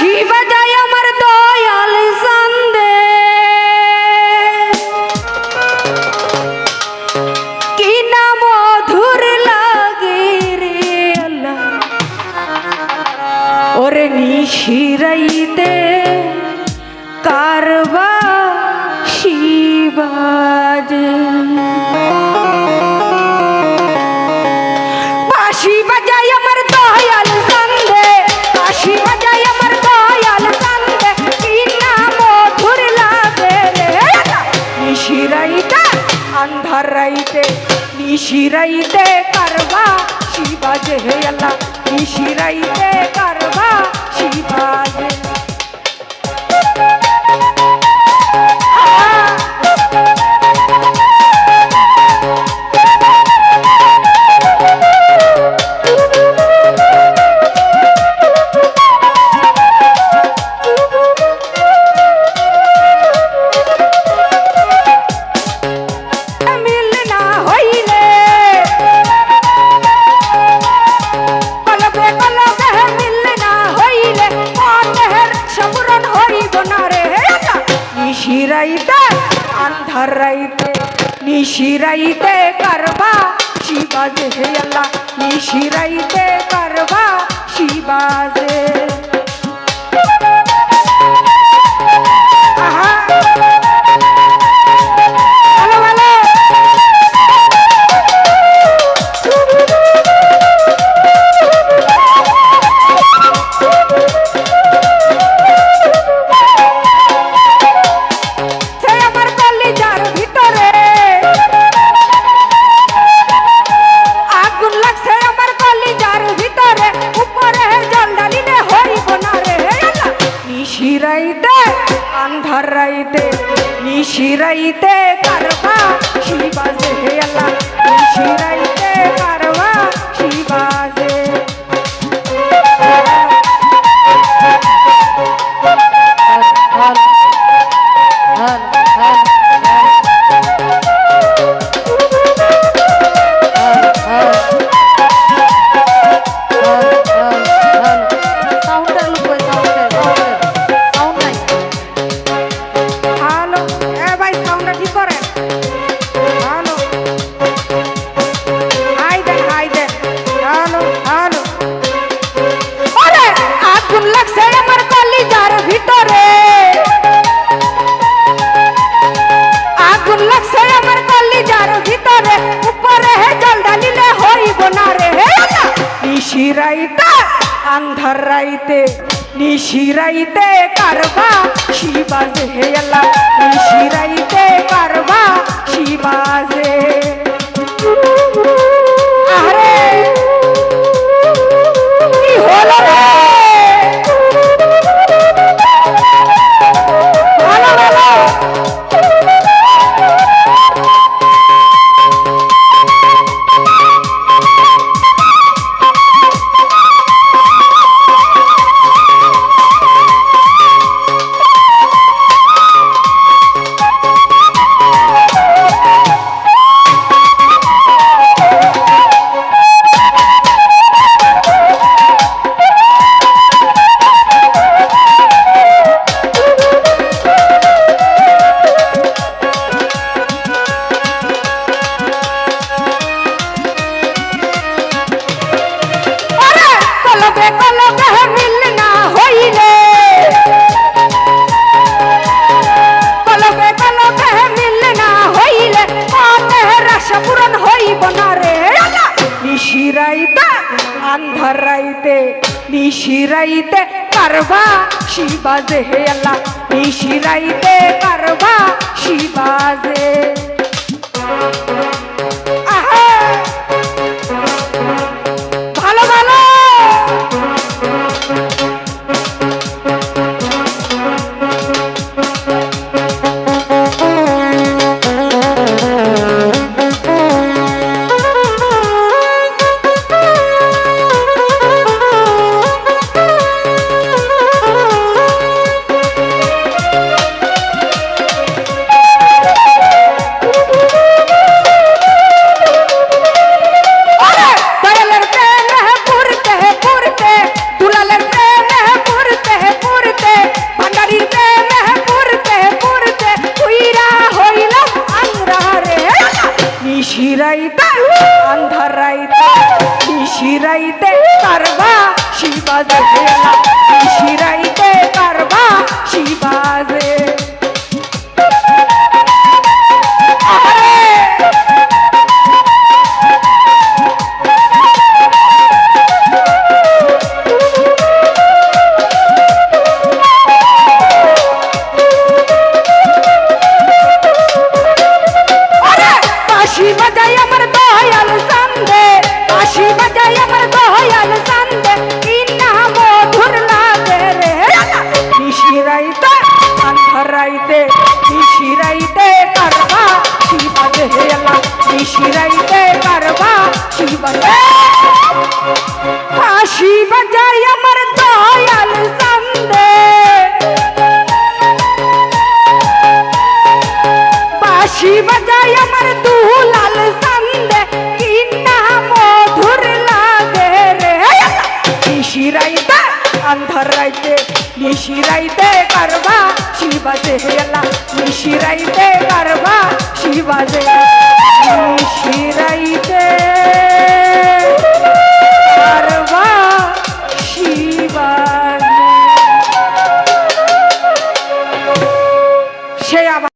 বাঁশি বাজায় আমার দয়াল সন্দে কি না মধুর লাগে রে আল্লাহ? ওরে নিশিরাইতে আন্ধার রাইতে নিশিরাইতে কারবা শিবাজে হে আল্লাহ নিশিরাইতে কারবা শিবাজে মিল আন্ধার রাইতে নিশিরাইতে করবা শিবাজে হে আল্লাহ নিশিরাইতে করবা শিবাজে রাইতে নিশিরাইতে কারবা শিবাজে হে আল্লাহ নিশিরাইতে কারবা শিবাজে আন্ধার রাইতে নিশিরাইতে কারবা শিবাজে হে আল্লাহ নিশিরাইতে না রে। নিশিরাইতে আন্ধার রাইতে নিশিরাইতে কারবা শিবা দেহে আল্লাহ নিশিরাইতে কারবা আন্ধার রাইতে নিশি রাইতে পারবা শিবাজে শিরাইতে পারবা শিবাজে। বাজাই আমার দয়াল সন্দে বাঁশি বাজাই আমার দুলাল সন্দে কি না মধুর লাগে রে। নিশি রাইতে, আন্ধার রাইতে, নিশি রাইতে কারবা, শিবাজে এলা নিশি শিবাজে।